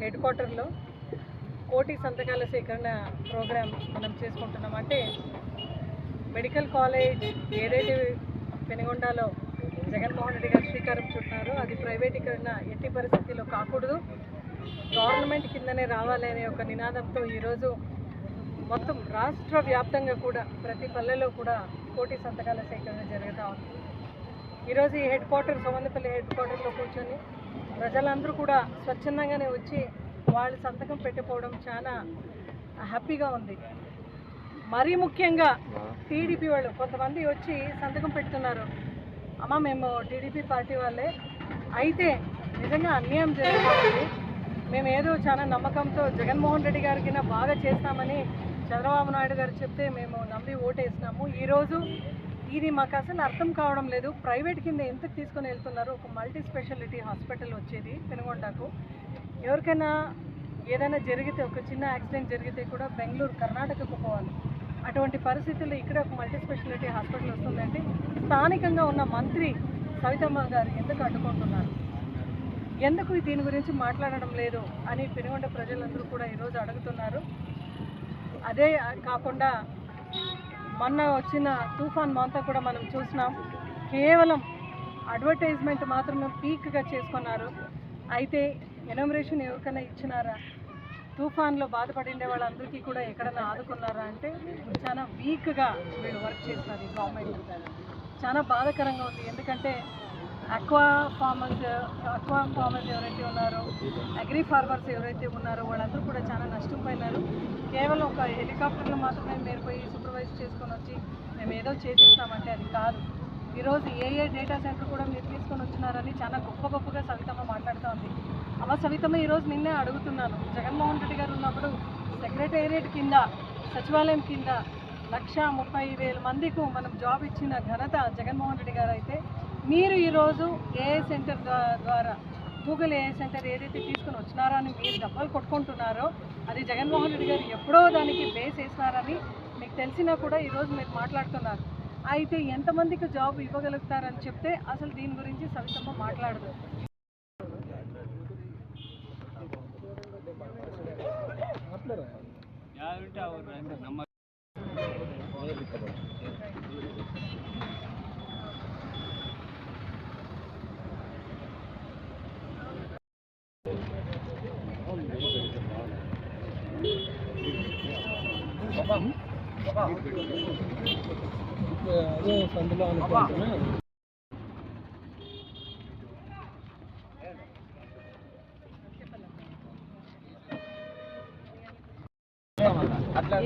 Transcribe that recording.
Head క్వార్టర్లో కోటి సంతకాల సేకరణ ప్రోగ్రాం మనం చేసుకుంటున్నాం. అంటే మెడికల్ కాలేజ్ ఏదైతే పెనుగొండలో జగన్మోహన్ రెడ్డి గారు శ్రీకారం చుట్టారో అది ప్రైవేటీకరణ ఎట్టి పరిస్థితిలో కాకూడదు. గవర్నమెంట్ కిందనే రావాలనే ఒక నినాదంతో ఈరోజు మొత్తం రాష్ట్ర వ్యాప్తంగా కూడా ప్రతి పల్లెలో కూడా కోటి సంతకాల సేకరణ జరుగుతూ ఉంది. ఈరోజు ఈ హెడ్ క్వార్టర్ సోమందపల్లి హెడ్ క్వార్టర్లో కూర్చొని ప్రజలందరూ కూడా స్వచ్ఛందంగానే వచ్చి వాళ్ళు సంతకం పెట్టిపోవడం చాలా హ్యాపీగా ఉంది. మరీ ముఖ్యంగా టీడీపీ వాళ్ళు కొంతమంది వచ్చి సంతకం పెడుతున్నారు. అమ్మ మేము టీడీపీ పార్టీ వాళ్ళే. అయితే నిజంగా అన్యాయం జరుగుతుంది. మేము ఏదో చాలా నమ్మకంతో జగన్మోహన్ రెడ్డి గారికి బాగా చేస్తామని చంద్రబాబు నాయుడు గారు చెప్తే మేము నమ్మి ఓటేసినాము. ఈరోజు ఇది మాకు అసలు అర్థం కావడం లేదు. ప్రైవేట్ కింద ఎందుకు తీసుకొని వెళ్తున్నారు? ఒక మల్టీ స్పెషాలిటీ హాస్పిటల్ వచ్చేది పెనుగొండకు. ఎవరికైనా ఏదైనా జరిగితే ఒక చిన్న యాక్సిడెంట్ జరిగితే కూడా బెంగళూరు కర్ణాటకకు పోవాలి. అటువంటి పరిస్థితుల్లో ఇక్కడ ఒక మల్టీ స్పెషాలిటీ హాస్పిటల్ వస్తుందంటే స్థానికంగా ఉన్న మంత్రి సవితమ్మ గారు ఎందుకు అడ్డుకుంటున్నారు? ఎందుకు దీని గురించి మాట్లాడడం లేదు అని పెనుగొండ ప్రజలందరూ కూడా ఈరోజు అడుగుతున్నారు. అదే కాకుండా మొన్న వచ్చిన తుఫాన్ మొంతా కూడా మనం చూసినాం. కేవలం అడ్వర్టైజ్మెంట్ మాత్రమే పీక్గా చేసుకున్నారు. అయితే ఎనమరేషన్ ఎవరికైనా ఇచ్చినారా? తుఫాన్లో బాధపడిండే వాళ్ళందరికీ కూడా ఎక్కడైనా ఆదుకున్నారా అంటే చాలా వీక్గా వీళ్ళు వర్క్ చేస్తున్నారు ఈ గవర్నమెంట్ చాలా బాధాకరంగా ఉంది. ఎందుకంటే అక్వా ఫార్మర్స్ అక్వా ఫార్మర్స్ ఎవరైతే ఉన్నారో అగ్రి ఫార్మర్స్ ఎవరైతే ఉన్నారో వాళ్ళందరూ కూడా చాలా నష్టపోయినారు కేవలం ఒక హెలికాప్టర్లు మాత్రమే మీరు పోయి సూపర్వైజ్ చేసి ఏదో చేసేస్తామంటే అది కాదు. ఈరోజు ఏ ఏ డేటా సెంటర్ కూడా మీరు తీసుకొని వచ్చినారని చాలా గొప్ప గొప్పగా సవితమ్మ మాట్లాడుతూ ఉంది అమ్మ సవితమ్మ ఈరోజు నిన్నే అడుగుతున్నాను. జగన్మోహన్ రెడ్డి గారు ఉన్నప్పుడు సెక్రటేరియట్ కింద సచివాలయం కింద లక్ష ముప్పై వేల మందికి మనం జాబ్ ఇచ్చిన ఘనత జగన్మోహన్ రెడ్డి గారు అయితే మీరు ఈరోజు ఏఏ సెంటర్ ద్వారా గూగుల్ ఏఏ సెంటర్ ఏదైతే తీసుకుని వచ్చినారో అని మీరు డబ్బులు కొట్టుకుంటున్నారో అది జగన్మోహన్ రెడ్డి గారు ఎప్పుడో దానికి బేస్ వేసినారని మీకు తెలిసినా కూడా ఈరోజు మీరు మాట్లాడుతున్నారు. అయితే ఎంతమందికి జాబ్ ఇవ్వగలుగుతారని చెప్తే అసలు దీని గురించి సవితమ్మ మాట్లాడదు. అదే సందులో అనుకుంటున్నా అట్లా